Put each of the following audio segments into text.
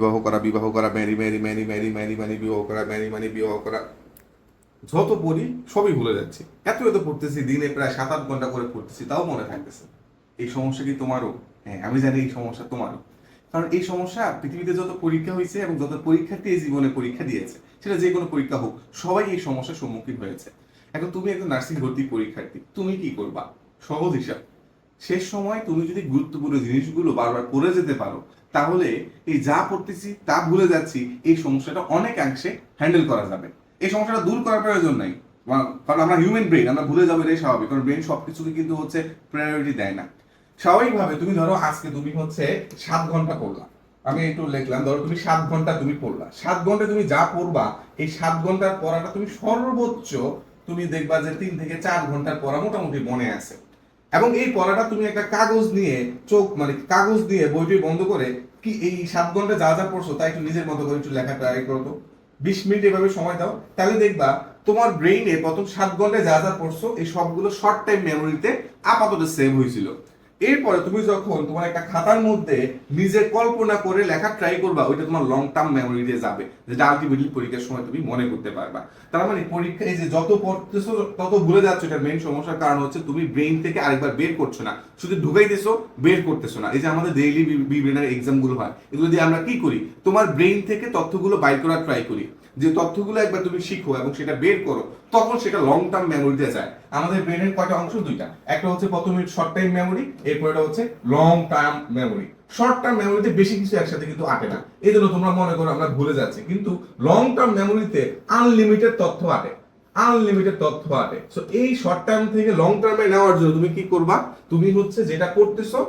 বিবাহ করা বিবাহ করা marry marry marry marry marry marry বিবাহ করা ম্যারি ম্যারি বিবাহ করা। যত পড়ি, সবই ভুলে যাচ্ছি। এত এত পড়তেছি, দিনে প্রায় সাত আট ঘণ্টা করে পড়তেছি, তাও মনে থাকতেছে। এই সমস্যা কি তোমারও? হ্যাঁ আমি জানি এই সমস্যা তোমারও। কারণ এই সমস্যা পৃথিবীতে যত পরীক্ষা হয়েছে এবং যত পরীক্ষার্থী এই জীবনে পরীক্ষা দিয়েছে, সেটা যে কোনো পরীক্ষা হোক, সবাই এই সমস্যার সম্মুখীন হয়েছে। এখন তুমি একজন নার্সিং ভর্তি পরীক্ষার্থী, তুমি কি করবা? সহজ হিসাব। শেষ সময় তুমি যদি গুরুত্বপূর্ণ জিনিসগুলো বারবার করে যেতে পারো, তাহলে এই যা পড়তেছি তা ভুলে যাচ্ছি, এই সমস্যাটা অনেকাংশে হ্যান্ডেল করা যাবে। এই সমস্যাটা দূর করার প্রয়োজন নাই। কারণ আমরা হিউম্যান ব্রেন আমরা ভুলে যাব এটাই স্বাভাবিক। কারণ ব্রেন সবকিছুকে কিন্তু হচ্ছে প্রায়োরিটি দেয় না। স্বাভাবিকভাবে তুমি ধরো আজকে তুমি হচ্ছে সাত ঘণ্টা পড়লা। আমি একটু লিখলাম, ধরো তুমি সাত ঘণ্টা তুমি পড়লা। সাত ঘণ্টা তুমি যা পড়বা, এই সাত ঘণ্টার পড়াটা তুমি সর্বোচ্চ তুমি দেখবা যে তিন থেকে চার ঘণ্টার পড়া মোটামুটি মনে আছে। এবং এই পড়াটা তুমি একটা কাগজ নিয়ে চোখ মানে কাগজ দিয়ে বইটি বন্ধ করে কি এই সাত ঘণ্টা যা যা পড়ছো তাই একটু নিজের মতো করে একটু লেখা ট্রাই করো তো। বিশ মিনিট এভাবে সময় দাও। তাহলে দেখবা তোমার ব্রেইনে প্রথম সাত ঘন্টায় যা যা পড়ছো, এই সবগুলো শর্ট টাইম মেমোরিতে আপাতত সেভ হয়েছিল। এরপরে তুমি যখন তোমার একটা খাতার মধ্যে নিজে কল্পনা করে লেখা ট্রাই করবা, ওইটা তোমার লং টার্ম মেমোরিতে যাবে। যেটা আলটিমেটলি পরীক্ষার সময় তুমি মনে করতে পারবা। তার মানে পরীক্ষা, এই যে যত পড়তেছো, তত ভুলে যাচ্ছ এটা মেইন সমস্যার কারণ হচ্ছে তুমি ব্রেইন থেকে আরেকবার বের করছ না। শুধু ঢুকাই দিছো বের করতেছো না। এই যে আমাদের ডেইলি এক্সামগুলো হয়, এগুলো দিয়ে আমরা কি করি? তোমার ব্রেইন থেকে তথ্যগুলো বাইর করার ট্রাই করি। যে তথ্যগুলো একবার তুমি শিখো এবং সেটা বের করো, তখন সেটা লং টার্ম মেমোরিতে যায়। আমাদের ব্রেনের কয়টা অংশ? দুইটা। একটা হচ্ছে প্রথমে শর্ট টাইম মেমোরি এরপরটা হচ্ছে long term memory short term মেমোরিতে বেশি কিছু একসাথে কিন্তু আটে না। এই জন্য তোমরা মনে করো আমরা ভুলে যাচ্ছি। কিন্তু লং টার্ম মেমোরিতে আনলিমিটেড তথ্য আটে আনলিমিটেড তথ্য আটে সো এই শর্ট টার্ম থেকে লং টার্মে নেওয়ার জন্য তুমি কি করবা? তুমি হচ্ছে যেটা করতেছো,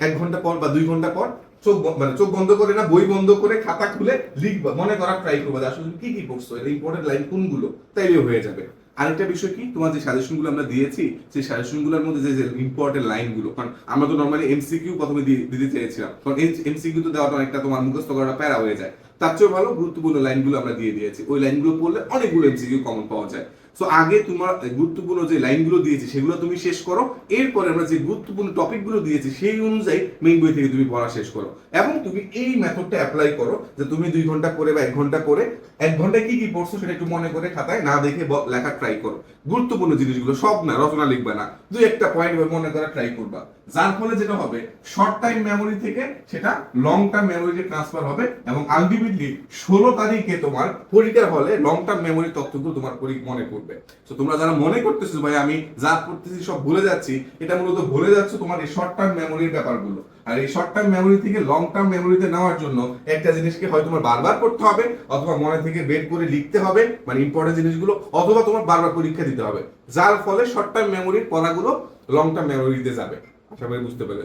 এক ঘণ্টা পর বা দুই ঘণ্টা পর চোখ মানে চোখ বন্ধ করে না, বই বন্ধ করে খাতা খুলে লিখবা, মনে করার ট্রাই করবা আসলে কি কি পড়ছো এর ইম্পর্টেন্ট লাইন কোনগুলো, তাইলেও হয়ে যাবে। আরেকটা বিষয় কি, তোমার যে সাজেশনগুলো আমরা দিয়েছি, সেই সাজেশনগুলোর মধ্যে যে ইম্পর্টেন্ট লাইনগুলো কারণ আমরা তো নর্মালি এমসিকিউ প্রথমে দিতে চেয়েছিলাম, কারণ এমসিকিউ তো দেওয়াটা অনেকটা তোমার মুখস্থ করাটা প্যারা হয়ে যায়। তার চেয়েও ভালো গুরুত্বপূর্ণ লাইনগুলো আমরা দিয়ে দিয়েছি। ওই লাইনগুলো পড়লে অনেকগুলো এমসিকিউ কমন পাওয়া যায়। সো আগে তোমার গুরুত্বপূর্ণ যে লাইনগুলো দিয়েছি, সেগুলো তুমি শেষ করো। এরপরে আমরা যে গুরুত্বপূর্ণ টপিকগুলো দিয়েছি, সেই অনুযায়ী মেইন বই থেকে তুমি পড়া শেষ করো। এবং তুমি এই মেথডটা অ্যাপ্লাই করো যে তুমি দুই ঘণ্টা করে বা এক ঘণ্টা করে, এক ঘন্টায় কি কি পড়ছো সেটা একটু মনে করে খাতায় না দেখে লেখা ট্রাই করো। গুরুত্বপূর্ণ জিনিসগুলো সব না, রচনা লিখবে না। দুই একটা পয়েন্ট মনে করা ট্রাই করবা। যার ফলে যেটা হবে শর্ট টাইম মেমোরি থেকে সেটা লং টার্ম মেমোরিতে ট্রান্সফার হবে এবং আলটিমেটলি ষোলো তারিখে তোমার পরীক্ষার হলে লং টার্ম মেমোরি তথ্যগুলো তোমার মনে করবে তো তোমরা যারা মনে করতেছো, ভাই, আমি যা পড়তেছি সব ভুলে যাচ্ছি, এটা মূলত ভুলে যাচ্ছ তোমার এই শর্ট টার্ম মেমোরির ব্যাপারগুলো। আর এই শর্ট টার্ম মেমোরি থেকে লং টার্ম মেমোরিতে নেওয়ার জন্য একটা জিনিসকে হয় তোমার বারবার পড়তে হবে, অথবা মনে থেকে বের করে লিখতে হবে মানে ইম্পর্টেন্ট জিনিসগুলো, অথবা তোমার বারবার পরীক্ষা দিতে হবে। যার ফলে শর্ট টার্ম মেমোরির পড়াগুলো লং টার্ম মেমোরিতে যাবে। আশা করি বুঝতে পেরে